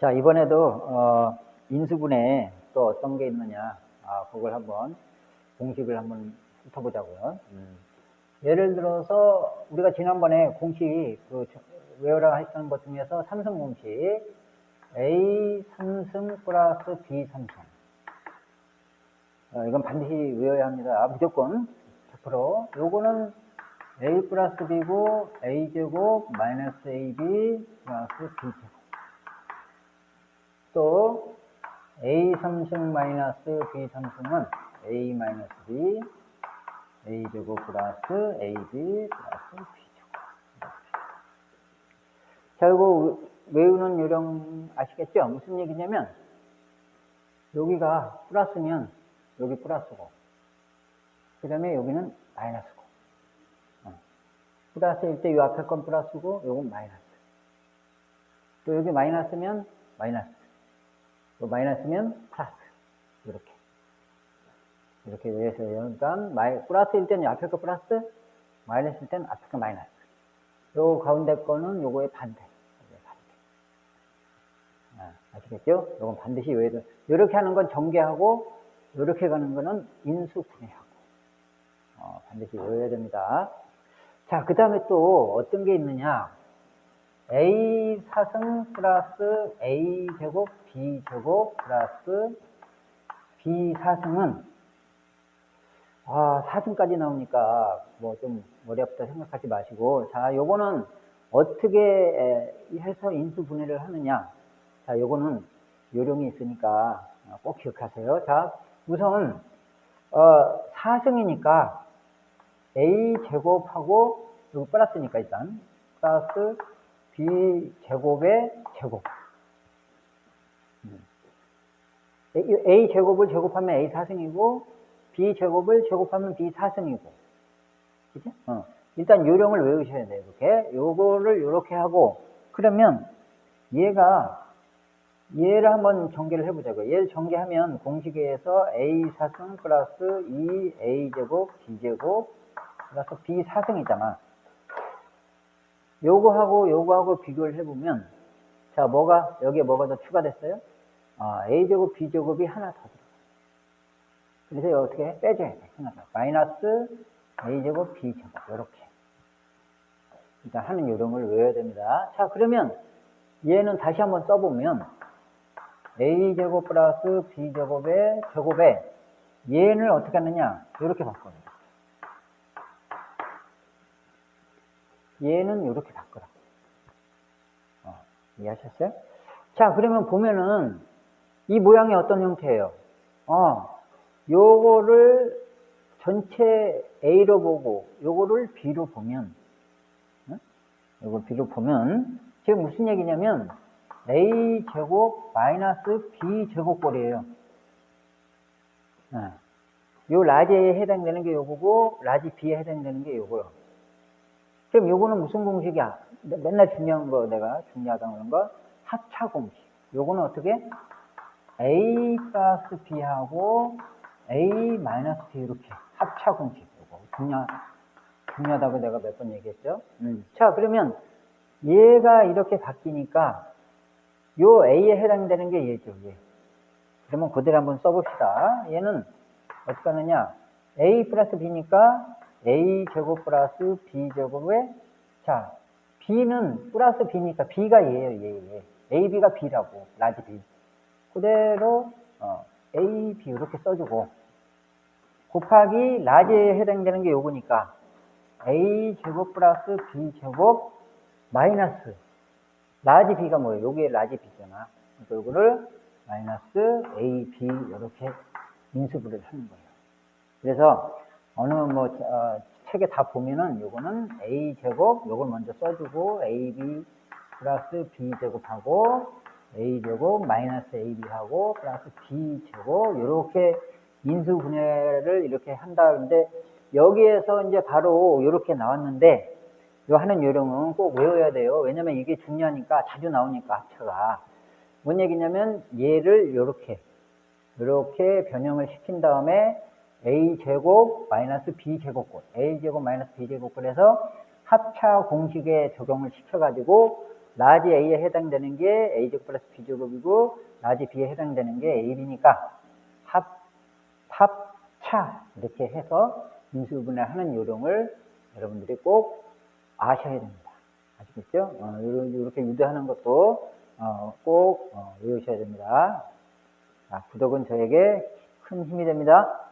자, 이번에도, 어, 인수분해 또 어떤 게 있느냐, 아, 그걸 한번, 공식을 한번 훑어보자고요. 음. 예를 들어서, 우리가 지난번에 공식, 그, 저- 외우라 했던 것 중에서 삼성 공식, A 삼성 플러스 B 삼성. 어, 이건 반드시 외워야 합니다. 무조건 100%. 요거는 A 플러스 B고 A제곱 마이너스 AB 플러스 B제곱. 또 A 삼승 마이너스 B 삼승은 A 마이너스 B A제곱 플러스 AB 플러스 B제곱. 자, 이거 외우는 요령 아시겠죠? 무슨 얘기냐면 여기가 플러스면 여기 플러스고 그 다음에 여기는 마이너스고 어. 플러스일 때 이 앞에 건 플러스고 요건 마이너스 또 여기 마이너스면 마이너스 또 마이너스면 플러스 이렇게 이렇게 외우세요 그러니까 마이, 플러스일 때는 앞에 거 플러스 마이너스일 때는 앞에 거 마이너스 요 가운데 거는 요거의 반대 아, 아시겠죠? 요건 반드시 돼 이렇게 하는 건 전개하고 이렇게 가는 거는 인수분해하고 어, 반드시 외워야 됩니다. 자, 그 다음에 또 어떤 게 있느냐? A 사승 플러스 A 제곱 B 제곱 플러스 B 사승은 아, 사승까지 나오니까 뭐좀 아프다 생각하지 마시고 자, 요거는 어떻게 에, 해서 인수 분해를 하느냐? 자, 요거는 요령이 있으니까 어, 꼭 기억하세요. 자, 우선 어, 4승이니까 a 제곱하고 여기 플러스니까 일단 플러스 b 제곱의 제곱 음. A- 제곱을 제곱하면 a 4승이고 b 제곱을 제곱하면 b 4승이고 그죠? 어. 일단 요령을 외우셔야 돼요. 이렇게 요거를 이렇게 하고 그러면 얘가 얘를 한번 전개를 해보자고요. 얘를 전개하면 공식에서 a 4승 플러스 2a 제곱 b 제곱 플러스 b 4승이잖아. 요거하고 요거하고 비교를 해보면 자 뭐가 여기에 뭐가 더 추가됐어요? 아, a 제곱 b 제곱이 하나 더 들어. 그래서 어떻게 해? 빼줘야 돼. 하나가 마이너스 a 제곱 b 제곱 이렇게 일단 하는 요령을 외워야 됩니다. 자 그러면 얘는 다시 한번 써보면 a제곱 플러스 b제곱의 제곱에 얘는 어떻게 하느냐 이렇게 바꿔요 얘는 이렇게 바꾸라 어, 이해하셨어요? 자 그러면 보면은 이 모양이 어떤 형태예요? 어, 요거를 전체 a로 보고 요거를 b로 보면 응? 요걸 b로 보면 지금 무슨 얘기냐면 a 제곱 마이너스 b 제곱꼴이에요. 네. 요 라지에 해당되는 게 요거고 라지 b에 해당되는 게 요거요. 그럼 요거는 무슨 공식이야? 매- 맨날 중요한 거 내가 중요하다는 그런 거 합차 공식. 요거는 어떻게? a 플러스 b하고 a 마이너스 b 이렇게 합차 공식. 요거 중요 중요하다고 내가 몇 번 얘기했죠. 음. 자 그러면 얘가 이렇게 바뀌니까 요 A에 해당되는 게 얘죠, 얘. 그러면 그대로 한번 써봅시다. 얘는 어떻게 하느냐. A 플러스 B니까 A 제곱 플러스 B 제곱에, 자, B는 플러스 B니까 B가 얘예요, 얘, 얘. A, B가 B라고, 라지 B. 그대로, 어, A, B 이렇게 써주고, 곱하기 라지에 해당되는 게 요거니까, A 제곱 플러스 B 제곱 마이너스 라지 b가 뭐예요? 요게 라지 b잖아. 요거를 마이너스 a, b 이렇게 인수분해를 하는 거예요. 그래서 어느 뭐 어, 책에 다 보면은 요거는 a 제곱 요걸 먼저 써주고 a, b 플러스 b 제곱하고 a 제곱 마이너스 a, b하고 플러스 b 제곱 이렇게 인수 분해를 이렇게 한다 그러는데 여기에서 이제 바로 이렇게 나왔는데 요 하는 요령은 꼭 외워야 돼요. 왜냐면 이게 중요하니까 자주 나오니까 합차가. 뭔 얘기냐면 얘를 요렇게 요렇게 변형을 시킨 다음에 a 제곱 마이너스 b 제곱꼴 a 제곱 마이너스 b 제곱꼴에서 합차 공식에 적용을 시켜가지고 라지 A에 해당되는 게 A제곱 플러스 B제곱이고 라지 B에 해당되는 게 AB니까 합, 합차 이렇게 해서 인수분해 하는 요령을 여러분들이 꼭 아셔야 됩니다. 아시겠죠? 어, 이렇게 유도하는 것도 어, 꼭 어, 외우셔야 됩니다. 자, 구독은 저에게 큰 힘이 됩니다.